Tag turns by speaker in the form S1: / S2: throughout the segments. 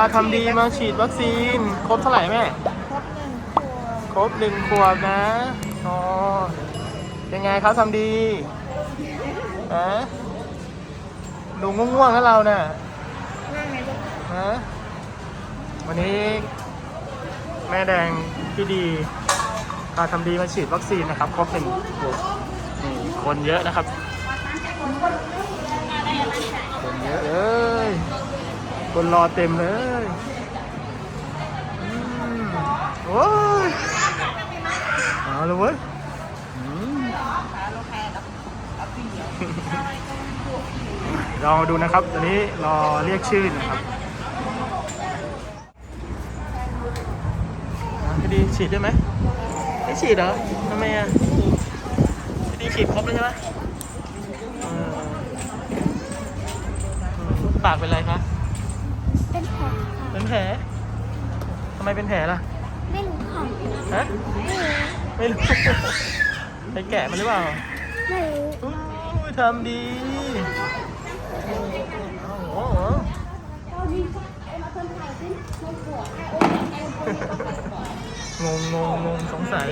S1: าทำดีมาฉีดวัคซีน ครบเท่าไหร่แม่
S2: ครบหนึ่งขวบ
S1: ครบหนึ่งขวบนะอ๋อเป็นไงครับทำดีฮะดูง่วงๆแล้วเราเนี่ย
S2: นั่งไงลูก
S1: ฮะวันนี้ แม่แดงพี่ดีพาทำดีมาฉีดวัคซีนนะครับ ครบหนึ่งขวบนี่คนเยอะนะครับคนเยอะเลย คนรอเต็มเลยอืมโอ้ยเอาเลยเว้ยอืมลองดูนะครับ ตอนนี้รอเรียกชื่อนะครับพี่ดีฉีดได้ไหมไม่ฉีดเหรอทำไมอะพี่ดีฉีดครบแล้วใช่ไหมปากเป็นไรคะ
S2: เป็นแผล
S1: ทำไมเป็นแผลล่ะ
S2: ไม่รู้ค่ะ
S1: ฮะ ไม่รู้ไปแกะมันหรือเปล่า
S2: ไม่รู้
S1: อู้ยทำดีโอ้โหงงงงงงสงสัย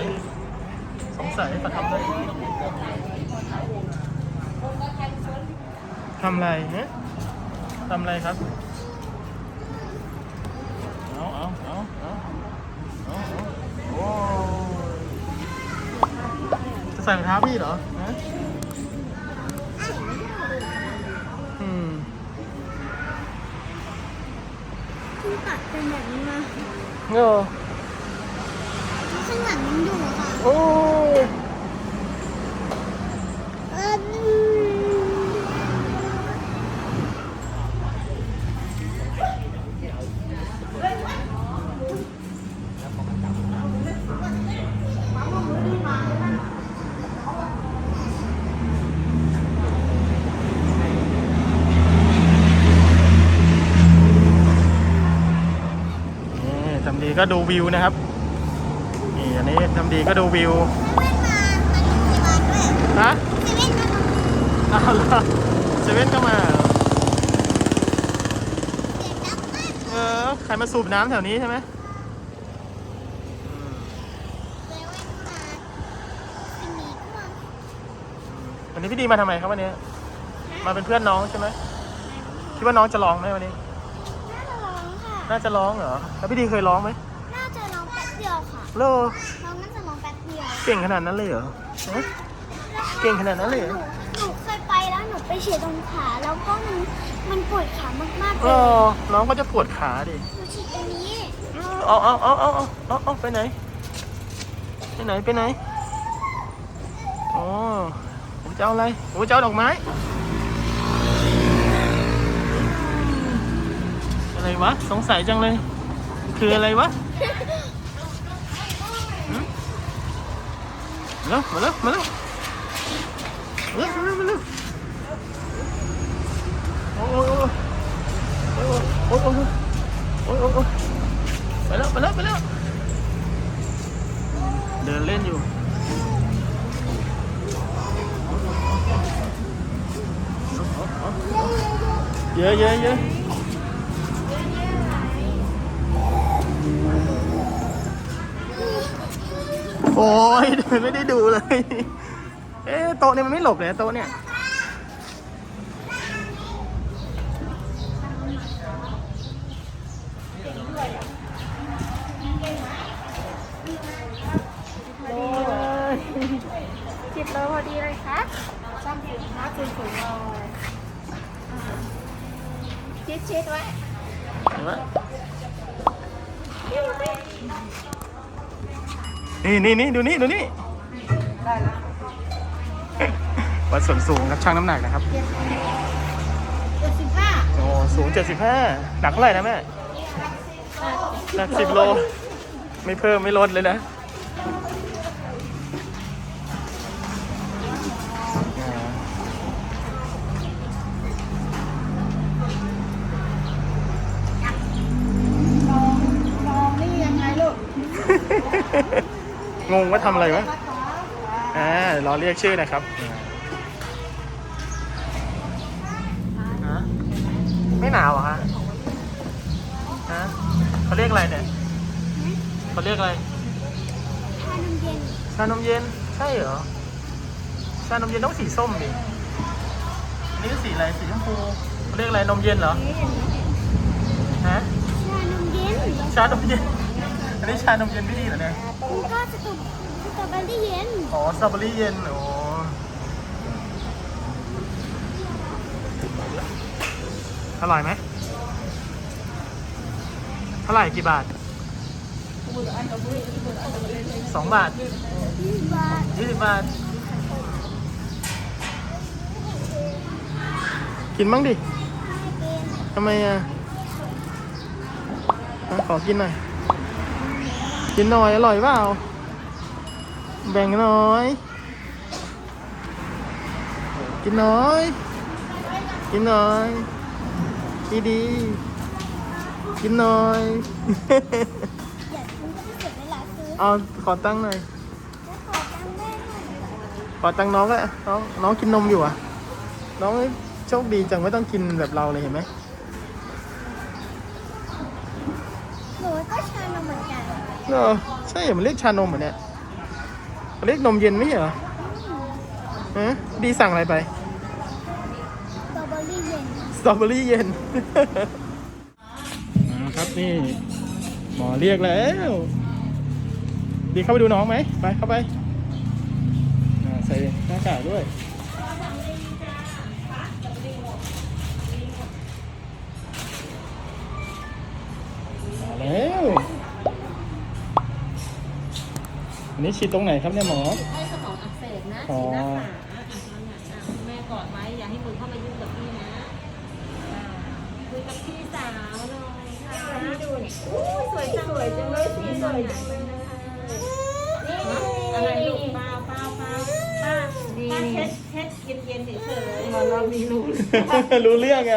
S1: สงสัยเขาทำอะไรทำอะไรเนี่ยทำอะไรครับ เอาเอาเอาเอาเอาเอาโอ้จะใส่รองเท้าพี่เหรอฮะอืม
S2: ที่ตัดเป็นแบบนี้มา
S1: เออ
S2: ข้างหลังยังอยู่ค่ะ
S1: โอ้ย
S2: เออำ
S1: ดีก็ดูวิวนะครับ นี่อันนี้ทำดีก็ดูวิว
S2: เว้นมามันมีมาด้วย
S1: ฮะ
S2: เซเว่นมา
S1: อ้าวเหรอเซเว่นก็มาเหรอ
S2: เด็กนักมาก
S1: เออใครมาสูบน้ำแถวนี้ใช่ไหม
S2: เซเว่นมาสิ่งนี้ก็มา
S1: วันนี้พี่ดีมาทำไมครับวันนี้ มาเป็นเพื่อนน้องใช่ไหมคิดว่าน้องจะร้องไหมวันนี้
S2: น่าจะร้องค่ะ
S1: น่าจะร้องเหรอ แล้วพี่ดีเคยร้องไหม
S2: น่าจะร้องแป๊บเดียวค่ะ
S1: โล
S2: น้องน่าจะร้องแป๊บเดียว
S1: เก่งขนาดนั้นเลยเหรอฮะเก่งขนาดนั้นเลยเหรอ
S2: หหนูเคยไปแล้วหนูไปฉีดตรงขา แล้วก็มันมันปวดขามากๆเล
S1: เอยอน้องก็จะปวดขาดิ
S2: หนูฉีดตรงนี้
S1: เอาเอาเอาเอาเอาเอาเอาไปไหน ไปไหน ไปไหน อ๋อผมจะเอาอะไรผมจะเอาดอกไม้ อะไรวะ สงสัยจังเลย คืออะไรวะหืมมาแล้วมาแล้วมาแล้วมาแล้วมาแล้วมาแล้วโอ้โหโอ้โหโอ้โหโอ้โหโอ้โหไปแล้วไปแล้วไปแล้วเดินเล่นอยู่เยอะเยอะเยอะ โอ้ยเดินไม่ได้ดูเลย เอ๊ะโต๊ะเนี่ยมันไม่หลบเลยโต๊ะเนี่ย
S2: สิบโลพอดีเลยค่ะช่างผมนะคุณสูงเลยชิดชิดๆไว้
S1: เห็ นไหมนี่นี่นี่ดูนี่ดูนี่
S2: ได้แล้ว
S1: วัดส่วนสูงครับช่างน้ำหนักนะครับ
S2: เจ็ดสิบห้า
S1: โอ้สูง 75 หนักเท่าไหร่นะแม่หนัก 10 โล ไม่เพิ่มไม่ลดเลยนะ
S2: งง
S1: ว่าทำอะไรวะอ่ารอเรียกชื่อนะครับไม่หนาวเหรอฮะฮะเขาเรียกอะไรเนี่ยเขาเรียกอะไร
S2: ชานมเย็น
S1: ชานมเย็นใช่เหรอชานมเย็นต้องสีส้มดิอันนี่สีอะไรสีชมพูเขาเรียกอะไรนมเย็นเหรอฮะ
S2: ชานมเย็น
S1: ชานมเย็น อันนี้ชานมเย็นไม่ดีเหรอเนี่ย
S2: มันก็สตรอสตรอเบอรี่เย็น
S1: อ๋อสตรอเบอรี่เย็นโอ้อร่อยไหมเท่าไหร่กี่บาทสองบาท
S2: ยี่สิบบาท
S1: ยี่สิบบาท กินบ้างดิ
S2: ไม่เป็น
S1: ทำไมอะอะ ขอกินหน่อย กินหน่อยอร่อยเปล่า แบ่งหน่อย กินหน่อย กินหน่อยดีดีๆกินหน่อย
S2: อยากกินก็ไม่เสียเวลาซื้อ
S1: เอาขอตังค์หน่อย
S2: แล้วขอตังค์แม่หน่อย
S1: ขอตังค์น้องก็ได้น้องน้องกินนมอยู่อะ น้องโชคดีจังไม่ต้องกินแบบเราเลยเห็นไหม
S2: หนูก็ชานมเหมือนกัน
S1: เออใช่เหรอมันเรียกชานมเหรอเนี่ยมันเรียกนมเย็นไม่ใช่เหรอฮะดีสั่งอะไรไป
S2: สตรอเบอรี่เย็น
S1: สตรอเบอรี่เย็นครับนี่หมอเรียกแล้ว ดีเข้าไปดูน้องไหมไปเข้าไปอ่าใส่หน้ากากด้วย นนี้ฉีดตรงไหนครับเนี่ยหมอ
S3: ให้สมองอักเสบนะ
S1: อ๋อ
S3: ฉีดหน้าขาอะตอนเนี้ยอะคุณแม่กอดไว้อย่าให้มือเข้ามายุ่งกับพี่นะอ่าคุยกับพี่สาวหน่อยค่ะดูเนี่ยอู้สวยจังเลยจังเลยสีสวยจังเลยนะคะอะไรลูกเปล่าเปล่าเปล่าป้าป้าเช็ดเช็ดเย็นเย็นๆเฉยๆมารอบนี้รู้
S1: รู้เรื่องไง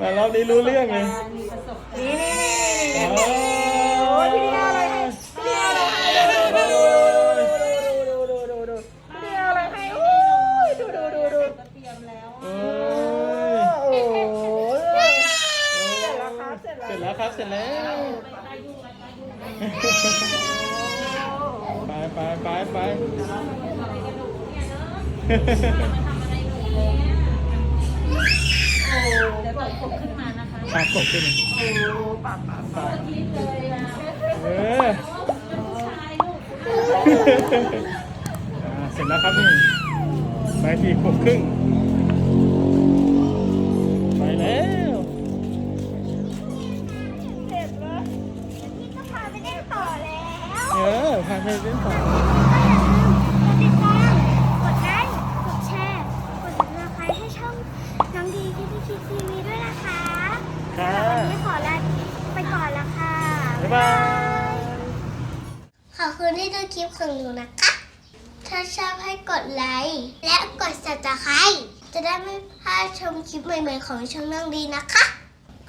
S1: มารอบนี้รู้เรื่องไง
S3: มีประสบการณ์ นี่นี่นี่
S1: โอ้ยพี่เดียวอะไรให้พี่
S3: แล้ว
S1: ครับ เสร็จแล้ว ไปไปไปไป
S3: โอ้เดี๋ยวตกขึ้นมานะคะ
S1: ปากตกขึ้น
S3: โอ้ปากปากปากเลยอะ
S1: เอออ่าเสร็จแล้วครับนี่ไปทีขวบครึ่ง ไป
S2: แล้ว
S1: เออพาไปเล่นต่อ
S2: กดติดตามกดไลค์กดแชร์กดติดตามให้ช่องน้องดีที่พี่คิดทีวีด้วยนะคะ
S1: ค่ะ
S2: วันนี้ขอลาไปก่อนละค่ะ
S1: บ๊ายบาย
S2: ขอบคุณที่ดูคลิปของหนูนะคะ ถ้าชอบให้กดไลค์ และกด subscribe จะได้ไม่พลาดชมคลิปใหม่ๆของช่องน้องดีนะคะ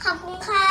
S2: ขอบคุณค่ะ